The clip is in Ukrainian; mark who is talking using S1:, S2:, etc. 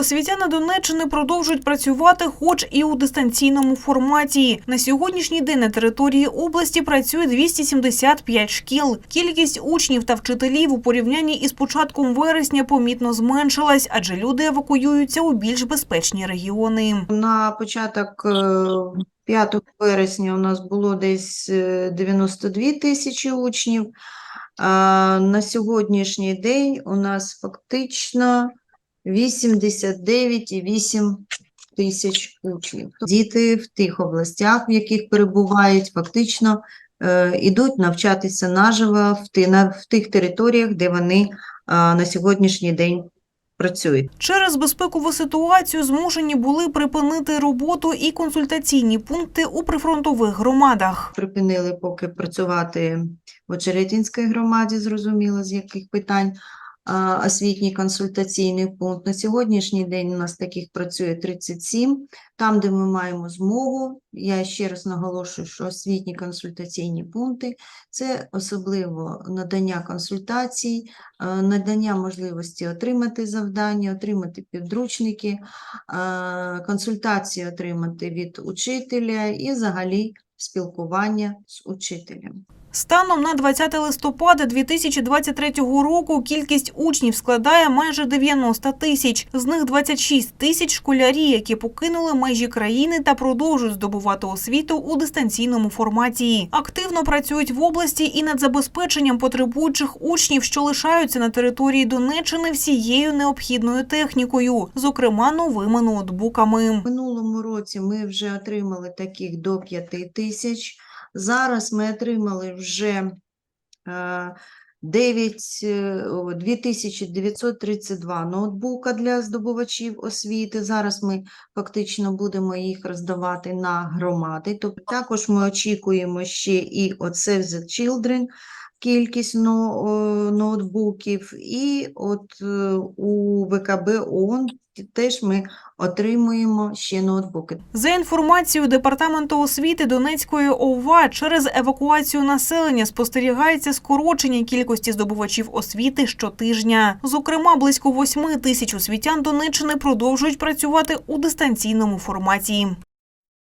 S1: Освітяни Донеччини продовжують працювати, хоч і у дистанційному форматі. На сьогоднішній день на території області працює 275 шкіл. Кількість учнів та вчителів у порівнянні із початком вересня помітно зменшилась, адже люди евакуюються у більш безпечні регіони.
S2: На початок е, 5 вересня у нас було десь е, 92 тисячі учнів. А на сьогоднішній день у нас фактично 89,8 тисяч учнів. Діти в тих областях, в яких перебувають, фактично е, ідуть навчатися наживо в, ти, на, в тих територіях, де вони а, на сьогоднішній день працюють.
S1: Через безпекову ситуацію змушені були припинити роботу і консультаційні пункти у прифронтових громадах.
S2: припинили поки працювати в Очеретинській громаді, зрозуміло, з яких питань освітній консультаційний пункт. На сьогоднішній день у нас таких працює 37. Там, де ми маємо змогу, я ще раз наголошую, що освітні консультаційні пункти – це особливо надання консультацій, надання можливості отримати завдання, отримати підручники, консультації отримати від учителя і взагалі спілкування з учителем.
S1: Станом на 20 листопада 2023 року кількість учнів складає майже 90 тисяч. З них 26 тисяч школярі, які покинули межі країни та продовжують здобувати освіту у дистанційному форматі. Активно працюють в області і над забезпеченням потребуючих учнів, що лишаються на території Донеччини всією необхідною технікою, зокрема новими ноутбуками.
S2: Минулому році ми вже отримали таких до 5 тисяч. Зараз ми отримали вже е, 9, е, о, 2932 ноутбука для здобувачів освіти. Зараз ми фактично будемо їх роздавати на громади. Тобто також ми очікуємо ще і от Save the Children кількість но- ноутбуків, і от е, у ВКБ ООН теж ми отримуємо ще ноутбуки.
S1: За інформацією департаменту освіти Донецької ОВА, через евакуацію населення спостерігається скорочення кількості здобувачів освіти щотижня. Зокрема, близько 8 тисяч освітян Донеччини продовжують працювати у дистанційному форматі.